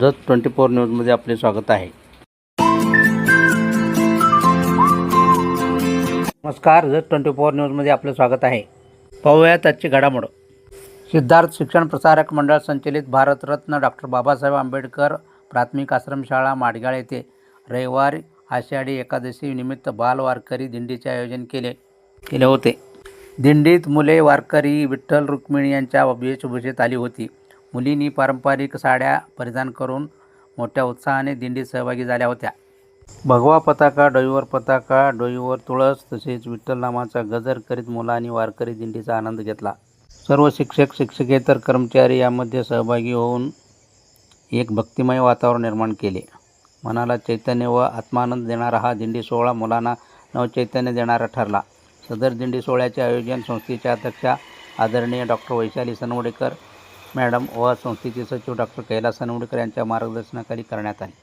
Jat twenty four न्यूजमध्ये आपले स्वागत आहे. नमस्कार जत ट्वेंटी फोर न्यूजमध्ये आपलं स्वागत आहे. पाहूयात आजची घडामोड. सिद्धार्थ शिक्षण प्रसारक मंडळ संचलित भारतरत्न डॉक्टर बाबासाहेब आंबेडकर प्राथमिक आश्रमशाळा माडगाळ येथे रविवार आषाढी एकादशी निमित्त बाल वारकरी दिंडीचे आयोजन केले केले होते. दिंडीत मुले वारकरी विठ्ठल रुक्मिणी यांच्या वेशभूषेत आली होती. मुलींनी पारंपरिक साड्या परिधान करून मोठ्या उत्साहाने दिंडीत सहभागी झाल्या होत्या. भगवा पताका डोईवर पताका डोईवर तुळस तसेच विठ्ठल नामाचा गजर करीत मुलांनी वारकरी दिंडीचा आनंद घेतला. सर्व शिक्षक शिक्षकेतर कर्मचारी यामध्ये सहभागी होऊन एक भक्तिमय वातावरण निर्माण केले. मनाला चैतन्य व आत्मानंद देणारा हा दिंडी सोहळा मुलांना नवचैतन्य देणारा ठरला. सदर दिंडी सोहळ्याचे आयोजन संस्थेच्या अध्यक्षा आदरणीय डॉक्टर वैशाली सनवडेकर मॅडम व संस्थेचे सचिव डॉक्टर कैलास सनवडेकर यांच्या मार्गदर्शनाखाली करण्यात आले.